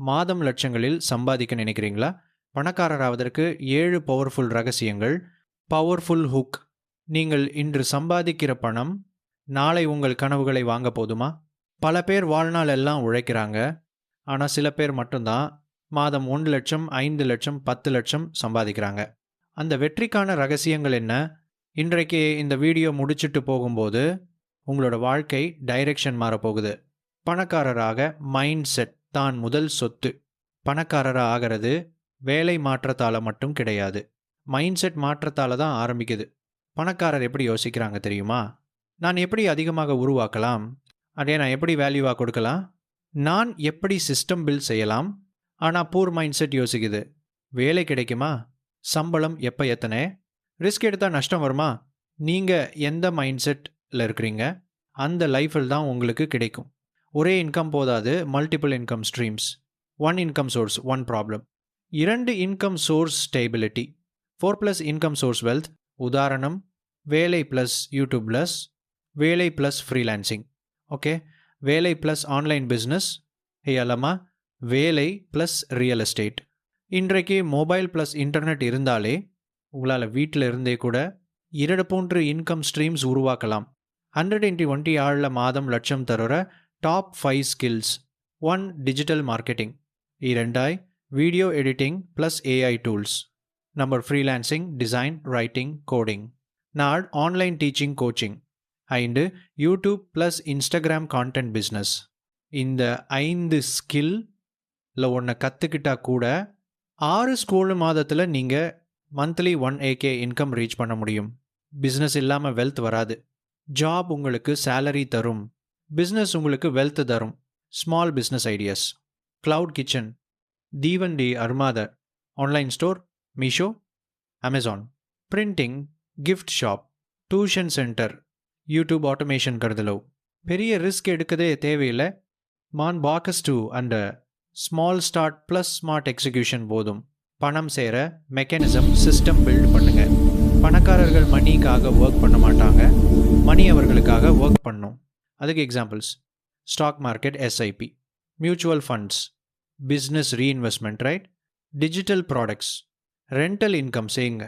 மாதம் லட்சங்களில் சம்பாதிக்க நினைக்கிறீங்களா? பணக்காரராவதற்கு ஏழு பவர்ஃபுல் ரகசியங்கள். பவர்ஃபுல் ஹுக் நீங்கள் இன்று சம்பாதிக்கிற பணம் நாளை உங்கள் கனவுகளை வாங்க போதுமா? பல பேர் வாழ்நாள் எல்லாம் உழைக்கிறாங்க. ஆனால் சில பேர் மட்டும்தான் மாதம் ஒன்று லட்சம் ஐந்து லட்சம் பத்து லட்சம் சம்பாதிக்கிறாங்க. அந்த வெற்றிக்கான ரகசியங்கள் என்ன? இன்றைக்கு இந்த வீடியோ முடிச்சிட்டு போகும்போது உங்களோட வாழ்க்கை டைரெக்ஷன் மாறப்போகுது. பணக்காரராக மைண்ட் செட் தான் முதல் சொத்து. பணக்காரராக ஆகிறது வேலை மாற்றத்தால் மட்டும் கிடையாது. மைண்ட் செட் மாற்றத்தால் தான் ஆரம்பிக்குது. பணக்காரர் எப்படி யோசிக்கிறாங்க தெரியுமா? நான் எப்படி அதிகமாக உருவாக்கலாம்? அதே நான் எப்படி வேல்யூவாக கொடுக்கலாம்? நான் எப்படி சிஸ்டம் பில்ட் செய்யலாம்? ஆனால் பூர் மைண்ட் செட் யோசிக்குது. வேலை கிடைக்குமா? சம்பளம் எப்போ எத்தனை? ரிஸ்க் எடுத்தால் நஷ்டம் வருமா? நீங்கள் எந்த மைண்ட் செட்டில் இருக்கிறீங்க? அந்த லைஃபில் தான் உங்களுக்கு கிடைக்கும். ஒரே இன்கம் போதாது multiple income streams one income source one problem இரண்டு income source stability four plus income source wealth உதாரணம் வேலை ப்ளஸ் யூடியூப் ப்ளஸ் வேலை ப்ளஸ் ஃப்ரீலான்சிங் ஓகே வேலை ப்ளஸ் ஆன்லைன் பிஸ்னஸ் ஏலமா வேலை ப்ளஸ் ரியல் எஸ்டேட் இன்றைக்கு மொபைல் ப்ளஸ் இன்டர்நெட் இருந்தாலே உங்களால் வீட்டில் இருந்தே கூட இரண்டு போன்று இன்கம் ஸ்ட்ரீம்ஸ் உருவாக்கலாம். ஹண்ட்ரட் இன்டி ஒன்டி ஆழில் மாதம் லட்சம் தருகிற top five skills one digital marketing இரண்டாய் video editing plus AI tools number freelancing design writing coding நாள் ஆன்லைன் டீச்சிங் கோச்சிங் ஐந்து YouTube plus Instagram content business இந்த ஐந்து ஸ்கில்ல ஒன்றை கற்றுக்கிட்டா கூட ஆறு ஸ்கூல் மாதத்தில் நீங்கள் மந்த்லி ஒன் ஏகே இன்கம் ரீச் பண்ண முடியும். பிஸ்னஸ் இல்லாமல் வெல்த் வராது. ஜாப் உங்களுக்கு சேலரி தரும். பிஸ்னஸ் உங்களுக்கு வெல்த் தரும். Small business ideas cloud kitchen தீவண்டி அர்மாத online store Meesho Amazon printing gift shop tuition centre YouTube automation கருதலோ. பெரிய ரிஸ்க் எடுக்கதே தேவையில்லை. மான் பாக்கஸ் two and small start plus smart execution போதும். பணம் சேர மெக்கானிசம் சிஸ்டம் பில்ட் பண்ணுங்கள் பணக்காரர்கள் மணிக்காக ஒர்க் பண்ண மாட்டாங்க. மணி அவர்களுக்காக ஒர்க் பண்ணும். அதுக்கு examples stock market SIP mutual funds business reinvestment right digital products rental income செய்யுங்க.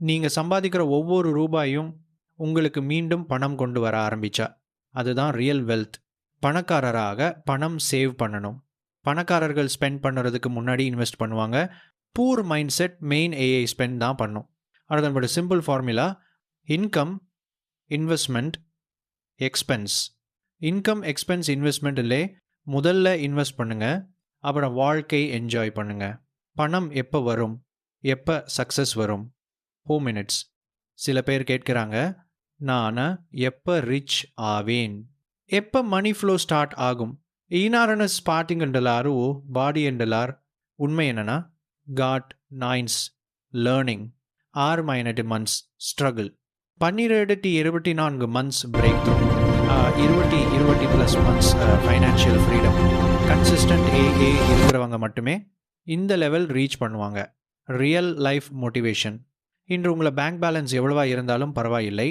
நீங்கள் சம்பாதிக்கிற ஒவ்வொரு ரூபாயும் உங்களுக்கு மீண்டும் பணம் கொண்டு வர ஆரம்பிச்சா அதுதான் ரியல் வெல்த் பணக்காரராக பணம் சேவ் பண்ணணும். பணக்காரர்கள் ஸ்பெண்ட் பண்ணுறதுக்கு முன்னாடி இன்வெஸ்ட் பண்ணுவாங்க. Poor mind set main AI spend தான் பண்ணும். அதன்படி simple formula income investment expense income expense இன்வெஸ்ட்மெண்ட்டிலே முதல்ல இன்வெஸ்ட் பண்ணுங்க அப்புறம் வாழ்க்கை என்ஜாய் பண்ணுங்க. பணம் எப்போ வரும்? எப்போ சக்ஸஸ் வரும்? ஃபோ மினிட்ஸ் சில பேர் கேட்குறாங்க நான் எப்போ ரிச் ஆவேன்? எப்போ மணி ஃப்ளோ ஸ்டார்ட் ஆகும்? ஈனாரண ஸ்பார்ட்டிங் என்றலாரு பாடி என்றலார். உண்மை என்னன்னா got nines learning or minute months struggle பன்னிரெண்டு இருபத்தி நான்கு மந்த்ஸ் பிரேக் த்ரூ இருபத்தி இருபத்தி plus months financial freedom consistent AA இருக்கிறவங்க மட்டுமே இந்த லெவல் ரீச் பண்ணுவாங்க. ரியல் லைஃப் மோட்டிவேஷன் இன்று உங்களை பேங்க் பேலன்ஸ் எவ்வளவா இருந்தாலும் பரவாயில்லை.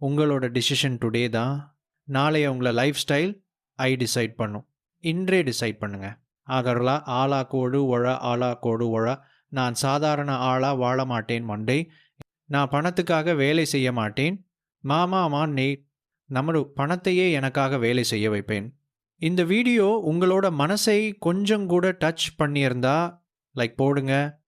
உங்களோட டிசிஷன் டுடே தான். நாளைய உங்களை லைஃப் ஸ்டைல் ஐ டிசைட் பண்ணும். இன்றே டிசைட் பண்ணுங்க. ஆகர்லா ஆளா கோடு ஒழ ஆளா கோடு ஒழ. நான் சாதாரண ஆளா வாழ மாட்டேன் மண்டே. நான் பணத்துக்காக வேலை செய்ய மாட்டேன். மாமா அம்மா நே பணத்தையே எனக்காக வேலை செய்ய வைப்பேன். இந்த வீடியோ உங்களோட மனசை கொஞ்சம் கூட டச் பண்ணியிருந்தா லைக் போடுங்க.